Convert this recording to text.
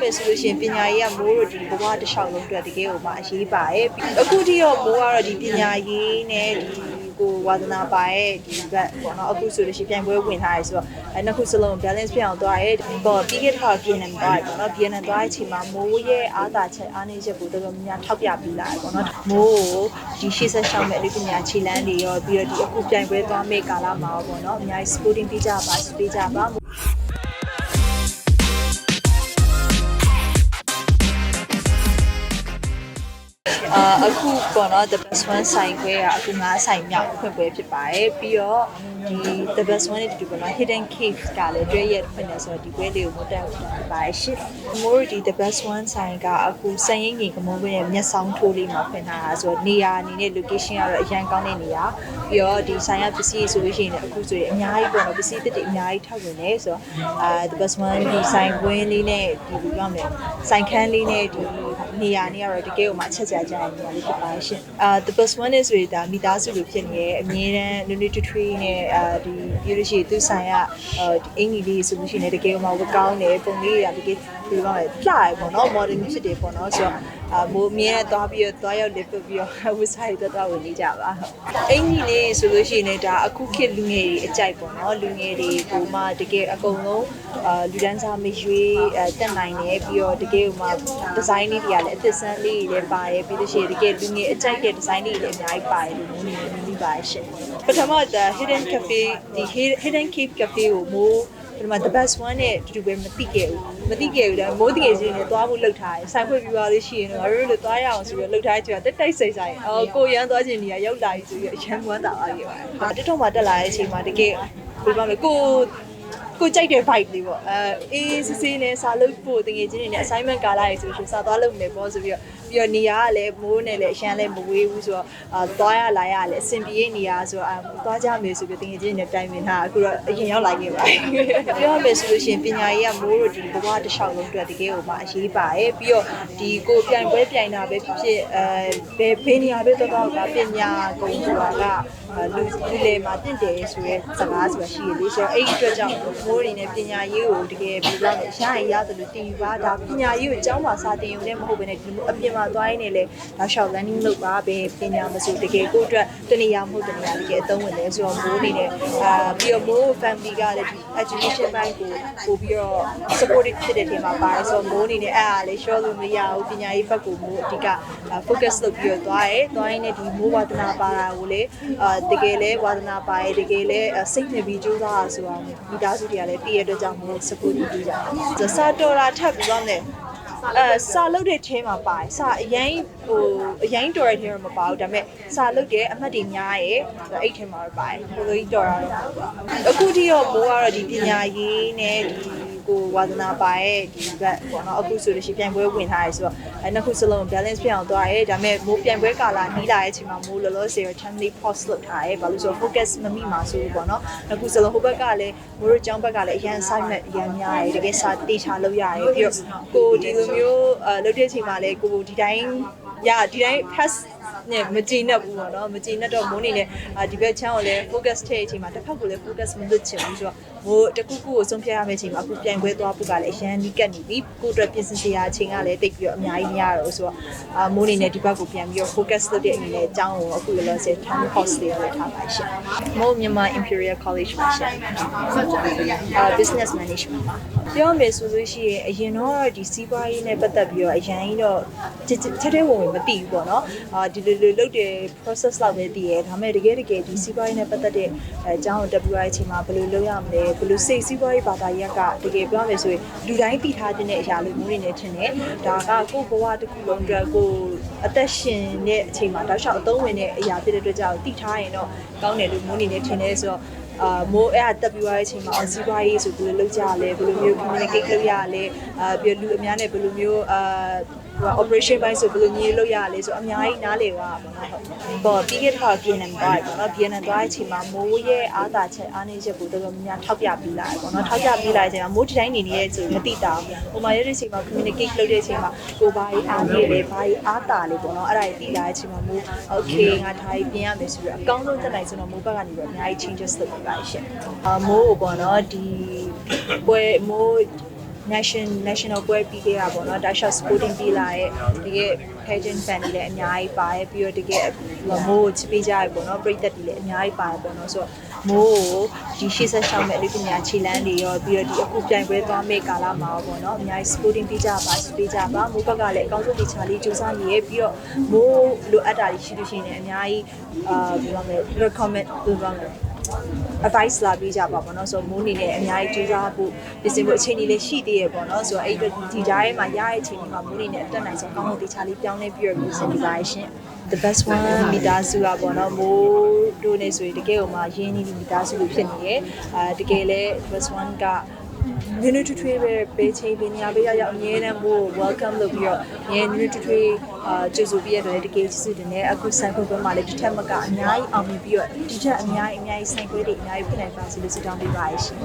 မယ်ဆိုလို့ရှိရင်ပညာရေးကမိုးတို့ဒီဘဝတစ်လျှောက်လုံးအတွက်တကယ်ကိုမှအရေးပါတယ်အခုထိတော့မိုးကတော့ဒီပညာရေးနဲ့ဒီကိုဝါသနာပါရဲ့ဒီဘက်ပေါ့နော်အခုဆိုလို့ရှိရင်ပြိုင်ပွဲဝင်ထားရဆိုတော့အဲနှစ်ခုစလုံး balance ဖြစ်အောင်သွားရဲပေါ့ပြီးခဲ့တဲ့ခါ Vietnam သွားရပေါ့နော် Vietnam သွားတဲ့အချိန်မှာမိုးရဲ့အားသာချက်အားနည်းချက်ကိုတော်တော်များများထောက်ပြပြီးလာတယ်ပေါ့နော်မိုးကိုဒီရှေ့ဆက်ရှောက်မဲ့အလုပ်ပညာခြေလမ်းတွေရောပြီးတော့ဒီအခုပြိုင်ပွဲသွားမဲ့ကာလမှာရောပေါ့နော်အများကြီး sporting ပေးကြပါပေးကြပါ အာအခုပေါ့နော် the best one ဆိုင်ခွဲကအခုငါးဆိုင်မြောက်ဖွင့်ပွဲဖြစ်ပါတယ်ပြီးတော့ဒီ the best one နဲ့တူတူပေါ့နော် hidden cave ကလည်းတွဲရက်ဖွင့်နေဆိုတော့ဒီပွဲလေးကိုမတက်ဘူးပါတယ်ရှစ်မိုးဒီ the best one ဆိုင်ကအခုစံရင်ကြီးကမိုးခွင့်ရဲ့မျက်စောင်းထိုးလေးမှာဖွင့်ထားတာဆိုတော့နေရာအနေနဲ့ location ကတော့အရန်ကောင်းတဲ့နေရာပြီးတော့ဒီဆိုင်ရပစ္စည်းဆိုလို့ရှိရင်လည်းအခုဆိုရင်အများကြီးပေါ့နော်ပစ္စည်းတစ်တွေအများကြီးထောက်ဝင်နေဆိုတော့အာ the best one ဒီဆိုင်ခွင်းလေးနဲ့ဒီလိုပြောမယ်ဆိုင်ခန်းလေးနဲ့ဒီနေရာနေရာတော့တကယ်ကိုမှအချက်ကြကြရနေရလေးဖြစ်ပါရှင်အာ the best one is ဆိုတာမိသားစုလိုဖြစ်နေရဲ့အမြဲတမ်း nunu to tree နဲ့အာဒီပြီးလို့ရှိရင်သူဆိုင်ကအာဒီအင်ကြီးလေးဆိုလို့ရှိရင်လည်းတကယ်ကိုမှဝကောင်းတယ်ပုံလေးတွေကတကယ်ဒီလိုပါပဲပြရပေါ့နော် modern ဖြစ်တယ်ပေါ့နော်ဆိုတော့ အာမိုးမြဲသွားပြီးတော့သွားရောက်လေပြပြီးတော့ဝစ်ဆိုင်တော့တော့ဝင်နေကြပါအင်ကြီးလေးဆိုလို့ရှိရင်လည်းဒါအခုခေတ်လူငယ်တွေအကြိုက်ပေါ့နော်လူငယ်တွေကိုမှတကယ်အကုန်လုံးအာလူဒန်းစားမရွေးအဲတက်နိုင်တယ်ပြီးတော့တကယ်ကိုမှဒီဇိုင်းလေးတွေကလည်းအသစ်ဆန်းလေးတွေလည်းပါတယ်ပြီးလို့ရှိရင်တကယ်လူငယ်အကြိုက်တဲ့ဒီဇိုင်းလေးတွေလည်းအများကြီးပါတယ်လို့မျိုးနေနေပါရှင်ပထမဒါ hidden cafe ဒီ hidden cave cafe ကိုမိုး ပထမ the best one နဲ့တူတူပဲမသိခဲ့ဘူးမသိခဲ့ဘူးဒါမိုးတကယ်ချင်းနဲ့သွားဖို့လှုပ်ထားတယ်ဆိုင်ခွင့်ပြပါလို့ရှိရင်တော့ငါတို့လည်းသွားရအောင်ဆိုပြီးလှုပ်ထားချင်တာတက်တိုက်စိတ်ဆိုင်အော်ကိုရန်သွားခြင်းနေရရောက်လာပြီဆိုပြီးအရန်ကွမ်းတာပါခဲ့ပါတယ်တက်တော့မှတက်လာတဲ့အချိန်မှာတကယ်ဘယ်လိုလဲကိုကိုကြိုက်တဲ့ vibe လေးပေါ့အဲအေးစစ်စစ်နဲ့စာလုပ်ဖို့တကယ်ချင်းနေနဲ့ assignment ကာလာရဆိုရှင်စာသွားလုပ်မယ်ပေါ့ဆိုပြီးတော့ပြီးတော့နေရာကလည်းမိုးနဲ့လည်းအရန်လည်းမဝေးဘူးဆိုတော့အာသွားရလာရလည်းအဆင်ပြေနေရာဆိုတော့အာသွားကြမယ်ဆိုပြီးတကယ်ချင်းနဲ့တိုင်ပင်ထားအခုတော့အရင်ရောက်လာခဲ့ပါတယ်ပြောရမယ်ဆိုလို့ရှိရင်ပညာရေးကမိုးတို့ဒီဘဝတစ်လျှောက်လုံးအတွက်တကယ်ကိုမှအရေးပါတယ်ပြီးတော့ဒီကိုပြိုင်ပွဲပြိုင်တာပဲဖြစ်ဖြစ်အဲဘယ်ဘေးနေရာပဲတော့တော့ကပညာကုန်ဆိုတာကလူလူလေမှာတင့်တယ်ဆိုရဲစကားဆိုတာရှိရလေဆိုတော့အဲ့ဒီအတွက်ကြောင့်မိုးတွေနဲ့ပညာရေးကိုတကယ်ပြီးတော့ရရင်ရတယ်လို့တင်ယူပါဒါပညာရေးကိုအကြောင်းပါစာတင်ယူနေမဟုတ်ဘဲနဲ့ဒီလိုအပြင်မှာသွားရင်းနဲ့လေနောက်လျှောက် learning လုပ်ပါပဲပညာမဆိုတကယ်ကိုအတွက်တနေရာမဟုတ်တနေရာတကယ်အသုံးဝင်တယ်ဆိုတော့မိုးအနေနဲ့အာပြီးတော့မိုး family ကလည်းဒီ education ဘိုင်းကိုပို့ပြီးတော့ supportive ဖြစ်တဲ့တင်မှာပါတယ်ဆိုတော့မိုးအနေနဲ့အဲ့အားလေး short လို့မရဘူးပညာရေးဘက်ကိုမိုးအဓိက focus လုပ်ပြီးတော့သွားရဲသွားရင်းနဲ့ဒီမိုးဝါဒနာပါတာကိုလေအာတကယ်လဲဝါဒနာပါရဲတကယ်လဲစိတ်နေပြီးကြိုးစားရဆိုတော့မိသားစုတွေကလည်းတည့်ရတဲ့အတွက်ကြောင့်မိုး support လုပ်ကြတယ်စာတော်တာထပ်ပြီးတော့ね အဲစာလုတ်တဲ့ထဲမှာပါတယ်စာအရင်ဟိုအရင်တော်တဲ့ထဲမှာမပါဘူးဒါပေမဲ့စာလုတ်တဲ့အမှတ်တွေများရဲ့အဲ့ထဲမှာပါတယ်ဘယ်လိုကြီးတော်တာလဲအခုထိတော့မိုးကတော့ဒီပညာရေးနဲ့ဒီ ကိုဝါသနာပါရဲ့ဒီဘက်ပေါ့နော်အခုဆိုလို့ရှိရင်ပြိုင်ပွဲဝင်ထားရဆိုတော့အဲနှစ်ခုစလုံး balance ဖြစ်အောင်သွားရဲဒါပေမဲ့မိုးပြိုင်ပွဲကာလနီးလာတဲ့အချိန်မှာမိုးလောလောဆယ် timely pause လုပ်ထားရဲဘာလို့ဆိုတော့ focus မမိမှာဆိုပေါ့နော်နှစ်ခုစလုံးဟိုဘက်ကလည်းမိုးတို့ကျောင်းဘက်ကလည်းအရန် assignment အရန်များရဲတကယ်စာတေချာလုပ်ရတယ်ပြီးတော့ကိုဒီလိုမျိုးအဲလုပ်တဲ့အချိန်မှာလည်းကိုဒီတိုင်းရဒီတိုင်း pass နဲ့မကြည်နဲ့ဘူးပေါ့နော်မကြည်နဲ့တော့မိုးနေနဲ့ဒီဘက်ချမ်းကိုလည်း focus ထည့်အချိန်မှာတစ်ဖက်ကိုလည်း focus မလွတ်ချင်ဘူးဆိုတော့မိုးတစ်ခုခုကိုဆုံးဖြတ်ရမယ့်အချိန်မှာအခုပြိုင်ပွဲသွားဖို့ကလည်းအရန်နီးကပ်နေပြီကိုအတွက်ပြင်ဆင်စရာအချိန်ကလည်းတိတ်ပြီးတော့အများကြီးမရတော့ဆိုတော့အာမိုးနေနဲ့ဒီဘက်ကိုပြန်ပြီးတော့ focus လုပ်တဲ့အနေနဲ့အကြောင်းကိုအခုလောလောဆယ် time cost တွေလောက်ထားပါရှင်မိုးမြန်မာ Imperial College မှာရှင်အာ business management ပါပြောမယ်ဆိုလို့ရှိရင်အရင်တော့ဒီစီးပွားရေးနဲ့ပတ်သက်ပြီးတော့အရင်တော့ထဲထဲဝင်ဝင်မသိဘူးပေါ့နော်အာဒီလိုလိုလုပ်တဲ့ process လောက်ပဲသိရဲဒါပေမဲ့တကယ်တကယ်ဒီစီးပွားရေးနဲ့ပတ်သက်တဲ့အကြောင်းကို WI အချိန်မှာဘယ်လိုလုပ်ရမလဲဘယ်လိုစိတ်စီးပွားရေးဘာသာရပ်ကတကယ်ပြောမယ်ဆိုရင်လူတိုင်းသိထားတဲ့အရာလိုမျိုးတွေနဲ့ထင်တယ်ဒါကကိုယ့်ဘဝတစ်ခုလုံးအတွက်ကိုအသက်ရှင်တဲ့အချိန်မှာတောက်လျှောက်အသုံးဝင်တဲ့အရာဖြစ်တဲ့အတွက်ကြောင့်သိထားရင်တော့ကောင်းတယ်လို့မျိုးနေနဲ့ထင်တယ်ဆိုတော့အာမိုးအဲ့အတက်ပြီးသွားတဲ့အချိန်မှာစီးပွားရေးဆိုဘယ်လိုလုပ်ကြရလဲဘယ်လိုမျိုး communicate လုပ်ရလဲအာပြီးလူအများနဲ့ဘယ်လိုမျိုးအာ ဟို operation ဘိုင်းဆိုဘယ်လိုမျိုးလုပ်ရလဲဆိုအများကြီးနားလည်သွားပါတော့ဟုတ်ပေါ့ပြီးခဲ့တဲ့ခါ Vietnam သွားတယ်ပေါ့နော် Vietnam သွားတဲ့အချိန်မှာမိုးရဲ့အားသာချက်အားနည်းချက်ကိုတော်တော်များများထောက်ပြပြီးလာတယ်ပေါ့နော်ထောက်ပြပြီးလာတဲ့အချိန်မှာမိုးဒီတိုင်းနေနေတဲ့ဆိုမသိတာဟိုမှာရတဲ့အချိန်မှာ communicate လုပ်တဲ့အချိန်မှာကိုဘာကြီးအားနည်းလဲဘာကြီးအားတာလဲပေါ့နော်အဲ့ဒါကြီးသိလာတဲ့အချိန်မှာမိုး okay ငါဒါကြီးပြင်ရမယ်ဆိုပြီးအကောင်းဆုံးတက်နိုင်ဆိုတော့မိုးဘက်ကနေပြီးအများကြီး changes လုပ်ပြီးပါရှင်အာမိုးကိုပေါ့နော်ဒီပွဲမိုး national national ပွဲပြီးခဲ့တာပေါ့နော်ဒါရှော့ sporting ပြီးလာရဲ့တကယ် pageant fan တွေလည်းအများကြီးပါတယ်ပြီးတော့တကယ်မိုးကိုချစ်ပေးကြရပေါ့နော်ပြည်သက်တွေလည်းအများကြီးပါတယ်ပေါ့နော်ဆိုတော့မိုးကိုဒီရှေ့ဆက်ရှောက်မဲ့လူပညာခြေလန်းတွေရောပြီးတော့ဒီအခုပြိုင်ပွဲသွားမဲ့ကာလမှာရောပေါ့နော်အများကြီး sporting ပြီးကြပါစပေးကြပါမိုးဘက်ကလည်းအကောင်းဆုံးဒီချာလေးစူးစမ်းနေရပြီးတော့မိုးလိုအပ်တာတွေရှိလို့ရှိရင်လည်းအများကြီးအာဘယ်လိုလဲ recommend လုပ်ပါမယ် advice လာပေးကြပါပေါ့နော်ဆိုတော့မိုးနေနဲ့အများကြီးကြိုးစားဖို့ပြင်ဆင်ဖို့အချိန်ကြီးလည်းရှိသေးရပေါ့နော်ဆိုတော့အဲ့ဒီဒီကြားထဲမှာရတဲ့အချိန်ကြီးမှာမိုးနေနဲ့အတက်နိုင်ဆုံးကောင်းတဲ့တေချာလေးပြောင်းလဲပြီးတော့ပြင်ဆင်ပြပါရှင် the best one မိသားစုကပေါ့နော်မိုးတို့နေဆိုရင်တကယ်ဟိုမှာရင်းနှီးပြီးမိသားစုလိုဖြစ်နေရဲ့အာတကယ်လဲ the best one က နင်းနထွေးပဲပေးချိန်ပေးနေရပေးရရောက်အမြဲတမ်းမို့ welcome လုပ်ပြီးတော့နင်းနထွေးအာကျေးဇူးပြရတဲ့တကယ်ကျေးဇူးတင်နေအခုဆန်ခွင့်ပွဲမှာလည်းဒီထက်မကအများကြီးအောင်မြင်ပြီးတော့ဒီထက်အများကြီးအများကြီးဆိုင်ခွေးတွေအများကြီးဖြစ်နိုင်ပါစေလို့ဆုတောင်းပေးပါရရှင်